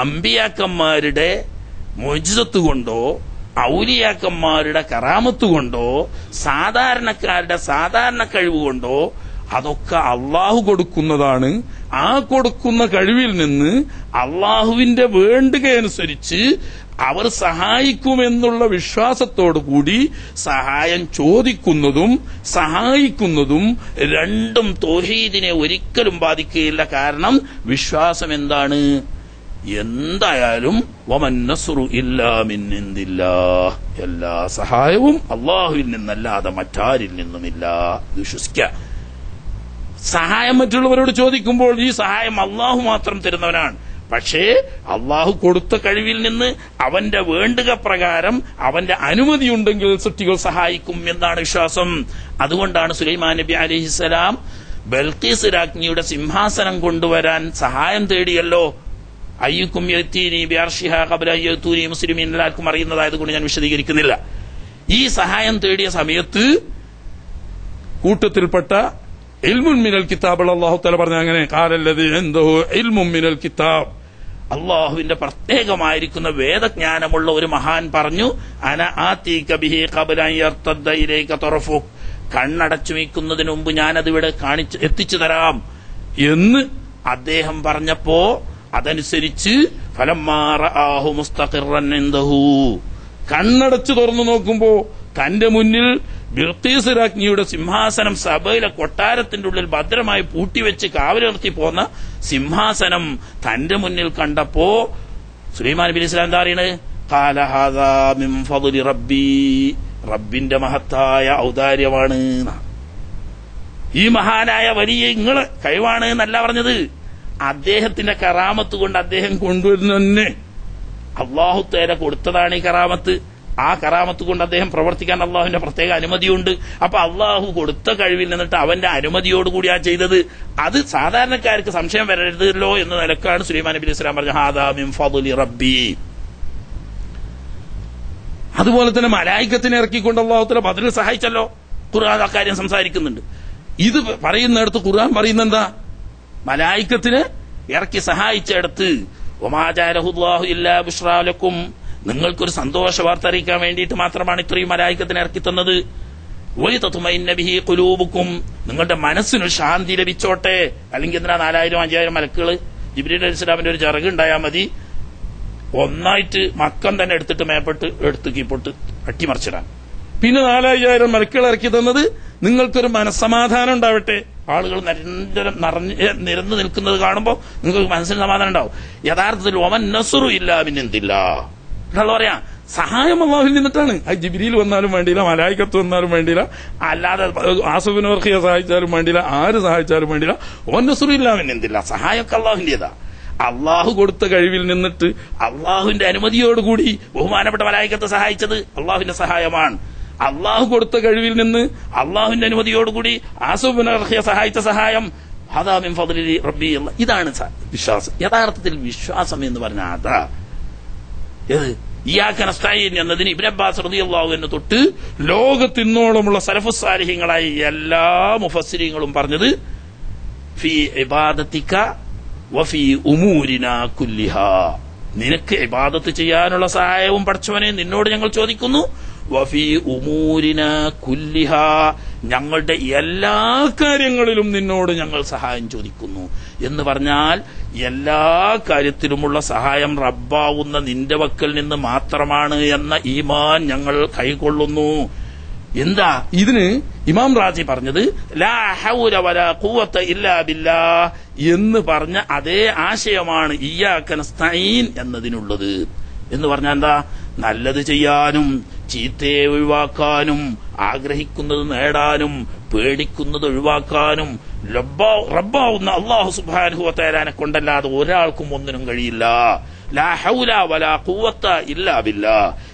അമ്പിയാക്കന്മാരുടെ മോചിതത്ത് കൊണ്ടോ ഔലിയാക്കന്മാരുടെ കറാമത്ത് കൊണ്ടോ സാധാരണക്കാരുടെ സാധാരണ കഴിവ് കൊണ്ടോ അതൊക്കെ അള്ളാഹു കൊടുക്കുന്നതാണ്. ആ കൊടുക്കുന്ന കഴിവിൽ നിന്ന് അള്ളാഹുവിന്റെ വേണ്ടുകയനുസരിച്ച് അവർ സഹായിക്കുമെന്നുള്ള വിശ്വാസത്തോടു കൂടി സഹായം ചോദിക്കുന്നതും സഹായിക്കുന്നതും രണ്ടും തോഹീദിനെ ഒരിക്കലും ബാധിക്കുകയില്ല. കാരണം വിശ്വാസം എന്താണ് എന്തായാലും. എല്ലാ സഹായവും അള്ളാഹുവിൽ നിന്നല്ലാതെ മറ്റാരിൽ നിന്നുമില്ല. വിശ്വസിക്ക. സഹായം മറ്റുള്ളവരോട് ചോദിക്കുമ്പോൾ ഈ സഹായം അള്ളാഹു മാത്രം തരുന്നവനാണ്. പക്ഷേ അള്ളാഹു കൊടുത്ത കഴിവിൽ നിന്ന് അവന്റെ വേണ്ടുക പ്രകാരം അവന്റെ അനുമതിയുണ്ടെങ്കിൽ സൃഷ്ടികൾ സഹായിക്കും എന്നാണ് വിശ്വാസം. അതുകൊണ്ടാണ് സുലൈമാൻ നബി അലഹിസലാം ബൽക്കീസ് രാജ്ഞിയുടെ സിംഹാസനം കൊണ്ടുവരാൻ സഹായം തേടിയല്ലോ. അയ്യുക്കും മുസ്ലിമീൻ. എല്ലാവർക്കും അറിയുന്നതായതുകൊണ്ട് ഞാൻ വിശദീകരിക്കുന്നില്ല. ഈ സഹായം തേടിയ സമയത്ത് കൂട്ടത്തിൽപ്പെട്ട ഇൽമുൻ മിനൽ കിതാബ് അള്ളാഹു തല പറഞ്ഞ അങ്ങനെ കാലല്ലത് എന്തോ ഇൽമുൻ മിനൽ കിതാബ്. അള്ളാഹുവിന്റെ പ്രത്യേകമായിരിക്കുന്ന വേദജ്ഞാനമുള്ള ഒരു മഹാൻ പറഞ്ഞു അന തറഫുക്. കണ്ണടച്ചു വയ്ക്കുന്നതിന് മുമ്പ് ഞാനത് ഇവിടെ കാണിച്ച് എത്തിച്ചു തരാം എന്ന് അദ്ദേഹം പറഞ്ഞപ്പോ അതനുസരിച്ച് കണ്ണടച്ചു തുറന്നു നോക്കുമ്പോ തന്റെ മുന്നിൽ ബിർത്തീസ് രാജ്ഞിയുടെ സിംഹാസനം സഭയിലെ കൊട്ടാരത്തിന്റെ ഉള്ളിൽ ഭദ്രമായി പൂട്ടിവെച്ച് കാവൽ നിർത്തി പോന്ന സിംഹാസനം തന്റെ മുന്നിൽ കണ്ടപ്പോ സുലൈമാൻ നബി ഇസ്ലാം എന്താ പറയണത് "ഖാല ഹാദാ മിൻ ഫദ്ലി റബ്ബി. റബ്ബിന്റെ മഹത്തായ ഔദാര്യമാണ്. ഈ മഹാനായ വലിയ ഇങ്ങൾ കഴിവാണ് എന്നല്ല പറഞ്ഞത്. അദ്ദേഹത്തിന്റെ കറാമത്ത് കൊണ്ട് അദ്ദേഹം കൊണ്ടുവരുന്ന തന്നെ അള്ളാഹു തേര കൊടുത്തതാണ് ഈ കറാമത്ത്. ആ കറാമത്ത് കൊണ്ട് അദ്ദേഹം പ്രവർത്തിക്കാൻ അള്ളാഹുവിന്റെ പ്രത്യേക അനുമതിയുണ്ട്. അപ്പൊ അള്ളാഹു കൊടുത്ത കഴിവിൽ നിന്നിട്ട് അവന്റെ അനുമതിയോടുകൂടി ആ ചെയ്തത്. അത് സാധാരണക്കാർക്ക് സംശയം വരരുതല്ലോ എന്ന നിലക്കാണ് സുലൈമാൻ നബി ഇസ്ലാം പറഞ്ഞ ഹാദാ മിൻ ഫദ്ലി റബ്ബി. അതുപോലെ തന്നെ മലായിക്കത്തിനെ ഇറക്കിക്കൊണ്ട് അള്ളാഹുത്തല ബദലിൽ സഹായിച്ചല്ലോ. ഖുർആൻ അക്കാര്യം കാര്യം സംസാരിക്കുന്നുണ്ട്. ഇത് പറയുന്നിടത്ത് ഖുർആൻ പറയുന്ന എന്താ മലായിക്കത്തിനെ ഇറക്കി സഹായിച്ചെടുത്ത് ഒമാചാരഹുല്ലാഹു ഇല്ലാ ബുഷ്രാലക്കും നിങ്ങൾക്കൊരു സന്തോഷ വാർത്ത അറിയിക്കാൻ വേണ്ടിയിട്ട് മാത്രമാണ് ഇത്രയും മലായിക്കത്തിന് ഇറക്കി തന്നത്. ഒരു തത്തുമൈനബിഹി കുലൂബുക്കും നിങ്ങളുടെ മനസ്സിനൊരു ശാന്തി ലഭിച്ചോട്ടെ. അല്ലെങ്കിൽ എന്തിനാ നാലായിരം അഞ്ചായിരം മലക്കുകൾ ജിബ്രീൽ അലി ഇസ്ലാമിന്റെ ഒരു ചിറക് ഉണ്ടായാൽ മതി. ഒന്നായിട്ട് മക്കം തന്നെ എടുത്തിട്ട് മേപ്പെട്ട് എടുത്ത് കീപ്പൊട്ട് അട്ടിമറിച്ചിടാൻ. പിന്നെ നാലായിരം മലക്കുകൾ ഇറക്കി തന്നത് നിങ്ങൾക്കൊരു മനസ്സമാധാനം ഉണ്ടാവട്ടെ. ആളുകൾ നിരന്തരം നിറഞ്ഞ് നിരന്നു നിൽക്കുന്നത് കാണുമ്പോൾ നിങ്ങൾക്ക് മനസ്സിന് സമാധാനം ഉണ്ടാവും. യഥാർത്ഥത്തിൽ ഒമൻ നസുറു ഇല്ല പിന്നെന്തില്ല എന്താ പറയാ സഹായം അള്ളാഹുവിൽ നിന്നിട്ടാണ്. അത് ജിബിരിയിൽ വന്നാലും വേണ്ടിയില്ല മലായിക്കത്ത് വന്നാലും വേണ്ടിയില്ല അല്ലാതെ ആസുബിനോർക്കിയെ സഹായിച്ചാലും വേണ്ടിയില്ല ആര് സഹായിച്ചാലും വേണ്ടിയില്ല. ഓൻ നസുറു ഇല്ല പിന്നെന്തില്ല സഹായമൊക്കെ അള്ളാഹുവിന്റേതാ. അള്ളാഹു കൊടുത്ത കഴിവിൽ നിന്നിട്ട് അള്ളാഹുവിന്റെ അനുമതിയോടുകൂടി ബഹുമാനപ്പെട്ട മലായിക്കത്തെ സഹായിച്ചത് അള്ളാഹുവിന്റെ സഹായമാണ്. അള്ളാഹു കൊടുത്ത കഴിവിൽ നിന്ന് അള്ളാഹുവിന്റെ അനുമതിയോടുകൂടി ആസുബിനെ സഹായിച്ച സഹായം. റബ്ബി ഇതാണ് വിശ്വാസം. യഥാർത്ഥത്തിൽ വിശ്വാസം എന്ന് പറഞ്ഞാൽ അതാ. ഏത്? ഇയാക്കൻ അസ്തായിൻ എന്നതിന് അബ്ബാസ് അൻഹു തൊട്ട് ലോകത്തിന്നോളമുള്ള സലഫുസാലിഹ്യങ്ങളായ എല്ലാ മുഫസ്സിരിങ്ങളും പറഞ്ഞത് ഫി ഇബാദത്തിക്ക വഫി ഉമൂരിന കുല്ലിഹ. നിനക്ക് ഇബാദത്ത് ചെയ്യാനുള്ള സഹായവും പഠിച്ചവനെ നിന്നോട് ഞങ്ങൾ ചോദിക്കുന്നു വഫി ഉമൂരിന കുല്ലിഹ. ഞങ്ങളുടെ എല്ലാ കാര്യങ്ങളിലും നിന്നോട് ഞങ്ങൾ സഹായം ചോദിക്കുന്നു. എന്ന് പറഞ്ഞാൽ എല്ലാ കാര്യത്തിലുമുള്ള സഹായം റബ്ബാവുന്ന നിന്റെ വക്കൽ നിന്ന് മാത്രമാണ് എന്ന ഈമാൻ ഞങ്ങൾ കൈക്കൊള്ളുന്നു എന്താ? ഇതിന് ഇമാം റാജി പറഞ്ഞത് ലാ ഹൗല വലാ ഖുവത ഇല്ലാ എന്ന് പറഞ്ഞ അതേ ആശയമാണ് ഇയാക്കൻ നസ്തഈൻ എന്നതിനുള്ളത്. എന്ന് പറഞ്ഞാൽ എന്താ? നല്ലത് ചെയ്യാനും ചീത്തയെ ഒഴിവാക്കാനും ആഗ്രഹിക്കുന്നത് നേടാനും പേടിക്കുന്നത് ഒഴിവാക്കാനും റബ്ബാവുന്ന അള്ളാഹു സുബ്ഹാനഹു തേരാനെ കൊണ്ടല്ലാതെ ഒരാൾക്കും ഒന്നിനും കഴിയില്ല.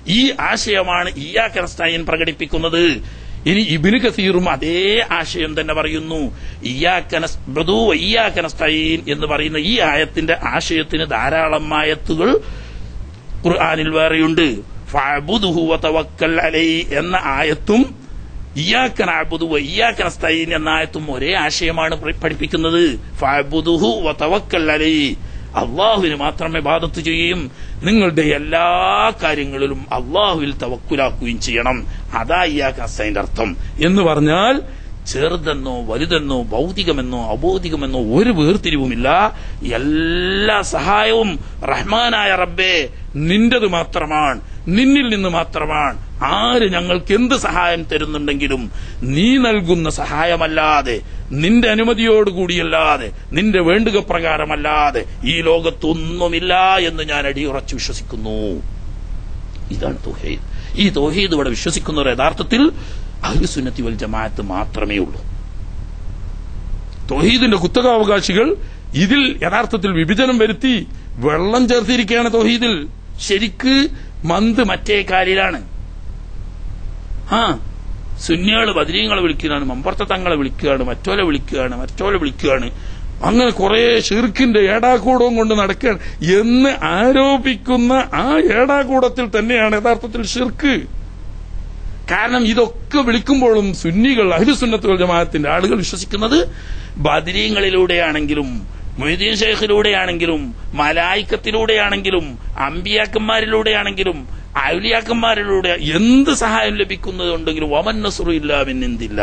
ഈ ആശയമാണ് ഇയ്യാക നസ്തഈൻ പ്രകടിപ്പിക്കുന്നത്. ഇനി ഇബിന് കസീറും അതേ ആശയം തന്നെ പറയുന്നു. ഇയ്യാക നസ്ബദു വ ഇയ്യാക നസ്തഈൻ എന്ന് പറയുന്ന ഈ ആയത്തിന്റെ ആശയത്തിന് ധാരാളം ആയത്തുകൾ ഖുർആനിൽ വേറെയുണ്ട്. എന്ന ആയത്തും നസ്തഈൻ എന്ന ആയത്തും ഒരേ ആശയമാണ് പഠിപ്പിക്കുന്നത്. ഫഅബുദുഹു വതവക്കൽ അള്ളാഹുവിന് മാത്രമേ ബാധത്ത് ചെയ്യുകയും നിങ്ങളുടെ എല്ലാ കാര്യങ്ങളിലും അള്ളാഹുവിൽ തവക്കുലാക്കുകയും ചെയ്യണം. അതാ ഇയാക്കൻ ആ അർത്ഥം. എന്ന് പറഞ്ഞാൽ ചെറുതെന്നോ വലുതെന്നോ ഭൗതികമെന്നോ അബൗതികമെന്നോ ഒരു വേർതിരിവുമില്ല. എല്ലാ സഹായവും റഹ്മാനായ റബ്ബേ നിന്റത് മാത്രമാണ്. നിന്നിൽ നിന്ന് മാത്രമാണ്. ആര് ഞങ്ങൾക്ക് എന്ത് സഹായം തരുന്നുണ്ടെങ്കിലും നീ നൽകുന്ന സഹായമല്ലാതെ നിന്റെ അനുമതിയോടുകൂടിയല്ലാതെ നിന്റെ വേണ്ടുക പ്രകാരമല്ലാതെ ഈ ലോകത്തൊന്നുമില്ല എന്ന് ഞാൻ അടിയുറച്ചു വിശ്വസിക്കുന്നു. ഇതാണ് തോഹീദ്. ഈ തോഹീദ് ഇവിടെ വിശ്വസിക്കുന്നവർ യഥാർത്ഥത്തിൽ അഹ്ലുസുന്നത്തി വൽ ജമാഅത്ത് മാത്രമേ ഉള്ളൂ. തൊഹീദിന്റെ കുത്തകാവകാശികൾ ഇതിൽ യഥാർത്ഥത്തിൽ വിഭജനം വരുത്തി വെള്ളം ചേർത്തിരിക്കുകയാണ് തൊഹീദിൽ. ശരിക്ക് മന്ത് മറ്റേ കാലിലാണ് ആ സുന്നികൾ ബദരീങ്ങളെ വിളിക്കുകയാണ് മമ്പർത്ത തങ്ങളെ വിളിക്കുകയാണ് മറ്റോലെ വിളിക്കുകയാണ് മറ്റോലെ വിളിക്കുകയാണ്. അങ്ങനെ കുറെ ഷിർക്കിന്റെ ഏടാകൂടവും കൊണ്ട് നടക്കുകയാണ്. എന്ന് ആരോപിക്കുന്ന ആ ഏടാകൂടത്തിൽ തന്നെയാണ് യഥാർത്ഥത്തിൽ ഷിർക്ക് കാരണം ഇതൊക്കെ വിളിക്കുമ്പോഴും സുന്നികൾ അഹിലുസുന്നത്തുകൾ ജമാഅത്തിന്റെ ആളുകൾ വിശ്വസിക്കുന്നത് ബദരീങ്ങളിലൂടെയാണെങ്കിലും മൊയ്തീൻ ഷെയ്ഖിലൂടെയാണെങ്കിലും മലായിക്കത്തിലൂടെയാണെങ്കിലും അമ്പിയാക്കന്മാരിലൂടെയാണെങ്കിലും ഔലിയാക്കന്മാരിലൂടെ എന്ത് സഹായം ലഭിക്കുന്നതുണ്ടെങ്കിലും വമൻ നസുറു ഇല്ലാമിന്നില്ല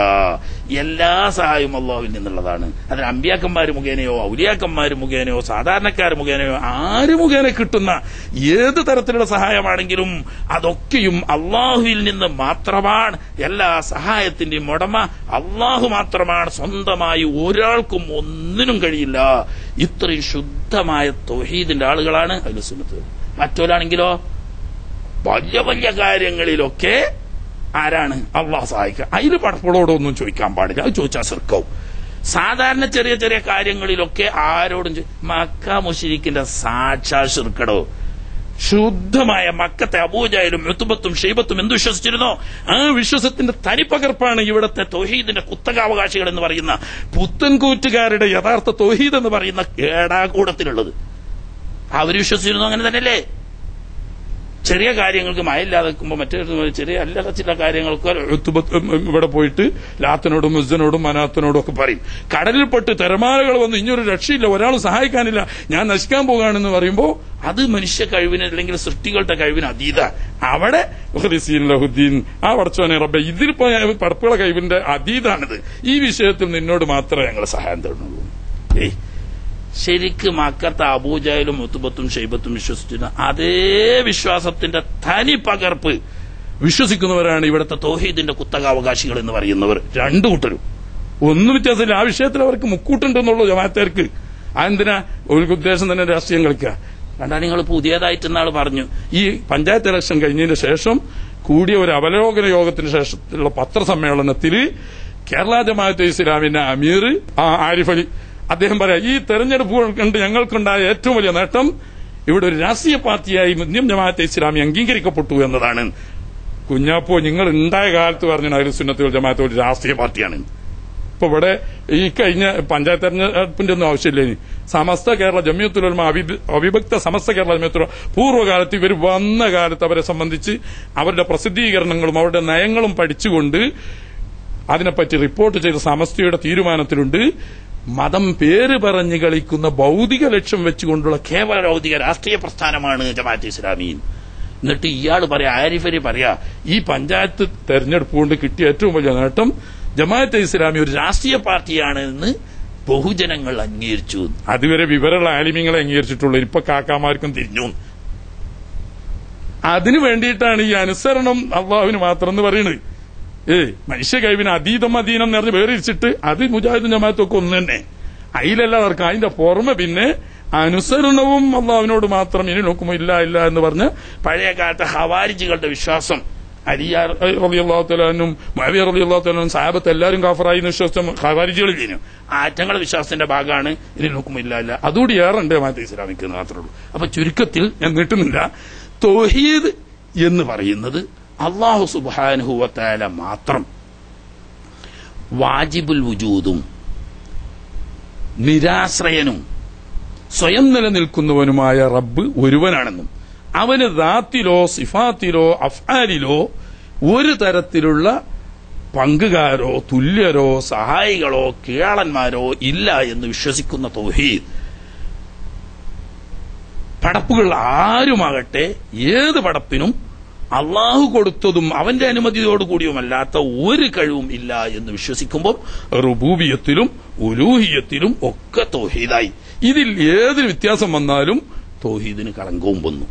എല്ലാ സഹായവും അള്ളാഹുവിൽ നിന്നുള്ളതാണ്. അതിന് അമ്പിയാക്കന്മാർ മുഖേനയോ ഔലിയാക്കന്മാർ മുഖേനയോ സാധാരണക്കാർ മുഖേനയോ ആര് മുഖേന കിട്ടുന്ന ഏത് തരത്തിലുള്ള സഹായമാണെങ്കിലും അതൊക്കെയും അള്ളാഹുവിൽ നിന്ന് മാത്രമാണ്. എല്ലാ സഹായത്തിന്റെയും ഉടമ അള്ളാഹു മാത്രമാണ്. സ്വന്തമായി ഒരാൾക്കും ഒന്നിനും കഴിയില്ല. ഇത്രയും ശുദ്ധമായ തൊഹീദിന്റെ ആളുകളാണ് അതിൽ സുന്നത്ത് മറ്റൊരാണെങ്കിലോ വലിയ വലിയ കാര്യങ്ങളിലൊക്കെ ആരാണ് അള്ളാഹ് സഹായിക്കുക? അതിൽ പടപ്പുളോടൊന്നും ചോദിക്കാൻ പാടില്ല. അത് ചോദിച്ചാൽ സർക്കവും സാധാരണ ചെറിയ ചെറിയ കാര്യങ്ങളിലൊക്കെ ആരോടും മക്ക മുഷിരിക്കിന്റെ സാക്ഷാ ശിർക്കടോ. ശുദ്ധമായ മക്കത്തെ അബൂജായാലും ഋത്തുബത്തും ഷെയ്ബത്തും എന്ത് വിശ്വസിച്ചിരുന്നോ? ആ വിശ്വസത്തിന്റെ തനിപ്പകർപ്പാണ് ഇവിടത്തെ തൊഹീദിന്റെ കുത്തകാവകാശികൾ എന്ന് പറയുന്ന പുത്തൻകൂറ്റുകാരുടെ യഥാർത്ഥ തൊഹീദ് എന്ന് പറയുന്ന കേടാകൂടത്തിലുള്ളത്. അവർ വിശ്വസിച്ചിരുന്നു? അങ്ങനെ തന്നെയല്ലേ? ചെറിയ കാര്യങ്ങൾക്ക് മയല്ലാതെ നിൽക്കുമ്പോൾ മറ്റേ ചെറിയ അല്ലാതെ ചില കാര്യങ്ങൾക്ക് ഇവിടെ പോയിട്ട് ലാത്തിനോടും മുസ്സനോടും മനാത്തിനോടും ഒക്കെ പറയും. കടലിൽപ്പെട്ട് തെരമാലകൾ വന്ന് ഇനിയൊരു രക്ഷയില്ല ഒരാൾ സഹായിക്കാനില്ല ഞാൻ നശിക്കാൻ പോകുകയാണെന്ന് പറയുമ്പോൾ അത് മനുഷ്യ കഴിവിന് അല്ലെങ്കിൽ സൃഷ്ടികളുടെ കഴിവിന് അതീത. അവിടെ ലഹുദ്ദീൻ ആ പടച്ചോനെ റബ്ബെ ഇതിലിപ്പോ പടപ്പുള്ള കഴിവിന്റെ അതീതാണിത്. ഈ വിഷയത്തിൽ നിന്നോട് മാത്രമേ ഞങ്ങൾ സഹായം തരുന്നുള്ളൂ ഏയ് ശരിക്ക് മക്കത്ത് അബൂജായാലും മുത്തുബത്തും ഷെയ്ബത്തും വിശ്വസിച്ചിരുന്ന അതേ വിശ്വാസത്തിന്റെ തനി പകർപ്പ് വിശ്വസിക്കുന്നവരാണ് ഇവിടുത്തെ തോഹീദിന്റെ കുത്തകാവകാശികൾ എന്ന് പറയുന്നവർ. രണ്ടു കൂട്ടരും. ഒന്നും വ്യത്യാസമില്ല. ആ വിഷയത്തിൽ അവർക്ക് മുക്കൂട്ടുണ്ടെന്നുള്ളൂ ജമാഅത്തേർക്ക്. അതെന്തിനാ? ഒരു ഉദ്ദേശം തന്നെ രാഷ്ട്രീയം കളിക്കുക. കണ്ടാ നിങ്ങൾ പുതിയതായിട്ട് എന്നാൾ പറഞ്ഞു. ഈ പഞ്ചായത്ത് ഇലക്ഷൻ കഴിഞ്ഞതിന് ശേഷം കൂടിയ ഒരു അവലോകന യോഗത്തിന് ശേഷമുള്ള പത്രസമ്മേളനത്തിൽ കേരള ജമാഅത്ത് ഇസ്ലാമിന്റെ അമീർ ആരിഫ് അലി അദ്ദേഹം പറയാം ഈ തെരഞ്ഞെടുപ്പ് കൊണ്ട് ഞങ്ങൾക്കുണ്ടായ ഏറ്റവും വലിയ നേട്ടം ഇവിടെ ഒരു രാഷ്ട്രീയ പാർട്ടിയായി മുസ്ലിം ജമാഅത്തെ ഇസ്ലാമി അംഗീകരിക്കപ്പെട്ടു എന്നതാണ്. കുഞ്ഞാപ്പോ നിങ്ങൾ ഉണ്ടായ കാലത്ത് പറഞ്ഞു അതിൽ സുന്നത്തുൽ ജമാഅത്ത് ഒരു രാഷ്ട്രീയ പാർട്ടിയാണ്. ഇപ്പൊ ഇവിടെ ഈ കഴിഞ്ഞ പഞ്ചായത്ത് തെരഞ്ഞെടുപ്പിന്റെ ഒന്നും ആവശ്യമില്ല ഇനി. സമസ്ത കേരള ജമിയത്തുലമ അവിഭക്ത സമസ്ത കേരള ജമ്യത്തുല പൂർവകാലത്ത് ഇവർ വന്ന കാലത്ത് അവരെ സംബന്ധിച്ച് അവരുടെ പ്രസിദ്ധീകരണങ്ങളും അവരുടെ നയങ്ങളും പഠിച്ചുകൊണ്ട് അതിനെപ്പറ്റി റിപ്പോർട്ട് ചെയ്ത സമസ്തയുടെ തീരുമാനത്തിലുണ്ട്. മതം പേര് പറഞ്ഞ് കളിക്കുന്ന ഭൗതിക ലക്ഷ്യം വെച്ചുകൊണ്ടുള്ള കേവല ഭൗതിക രാഷ്ട്രീയ പ്രസ്ഥാനമാണ് ജമാഅത്ത് ഇസ്ലാമി എന്നിട്ട് ഇയാൾ പറയാ ആരിഫരി പറയാ ഈ പഞ്ചായത്ത് തെരഞ്ഞെടുപ്പ് കൊണ്ട് കിട്ടിയ ഏറ്റവും വലിയ നേട്ടം ജമാഅത്തെ ഇസ്ലാമി ഒരു രാഷ്ട്രീയ പാർട്ടിയാണ് എന്ന് ബഹുജനങ്ങൾ അംഗീകരിച്ചു. അതുവരെ വിവരമുള്ള ആലിമ്യങ്ങളെ അംഗീകരിച്ചിട്ടുള്ളൂ. ഇപ്പൊ കാക്കാമാർക്കും തിരിഞ്ഞു. അതിനു വേണ്ടിയിട്ടാണ് ഈ അനുസരണം അള്ളാഹുവിന് മാത്രം എന്ന് പറയുന്നത്. ഏ മനുഷ്യ കഴിവിന് അതീതം അധീനം എന്ന് പറഞ്ഞ് വേറിരിച്ചിട്ട് അത് മുജാഹിദും ജമാഅത്തൊക്കെ ഒന്ന് തന്നെ അതിലല്ല അവർക്ക് അതിന്റെ പുറമെ പിന്നെ അനുസരണവും അള്ളാഹുവിനോട് മാത്രം ഇനി നോക്കുമോ ഇല്ല ഇല്ല എന്ന് പറഞ്ഞ് പഴയ കാലത്തെ ഹവാരിജികളുടെ വിശ്വാസം. അലിയാർ മഹബി മവിയ റബിഅള്ളാഹുത്തലാനും സാഹബത്ത് എല്ലാവരും കാഫറായി എന്ന് വിശ്വസിച്ച ഹവാരിജികൾ ചെയ്യുന്നു ആറ്റങ്ങളുടെ വിശ്വാസത്തിന്റെ ഭാഗമാണ്. ഇനി നോക്കുമ്പോ ഇല്ല ഇല്ല. അതുകൂടി ഏറെ ഉണ്ട് ജമാഅത്ത് ഇസ്ലാമിക്ക് മാത്രമേ ഉള്ളൂ. അപ്പൊ ചുരുക്കത്തിൽ ഞാൻ നീട്ടുന്നില്ല. തോഹീദ് എന്ന് പറയുന്നത് അള്ളാഹു സുബാനുഹുവത്താല മാത്രം വാജിബുൽ വുജൂദും നിരാശ്രയനും സ്വയം നിലനിൽക്കുന്നവനുമായ റബ്ബ് ഒരുവനാണെന്നും അവന് ദാത്തിലോ സിഫാത്തിലോ അഫ്ആലിലോ ഒരു തരത്തിലുള്ള പങ്കുകാരോ തുല്യരോ സഹായികളോ കീഴാളന്മാരോ ഇല്ല എന്ന് വിശ്വസിക്കുന്ന തൗഹീദ് പടപ്പുകൾ ആരുമാകട്ടെ ഏത് പടപ്പിനും അള്ളാഹു കൊടുത്തതും അവന്റെ അനുമതിയോടുകൂടിയുമല്ലാത്ത ഒരു കഴിവും ഇല്ല എന്ന് വിശ്വസിക്കുമ്പോൾ റുബൂബിയത്തിലും ഉലൂഹിയത്തിലും ഒക്കെ തോഹീദായി. ഇതിൽ ഏതൊരു വ്യത്യാസം വന്നാലും തോഹീദിന് കളങ്കവും വന്നു.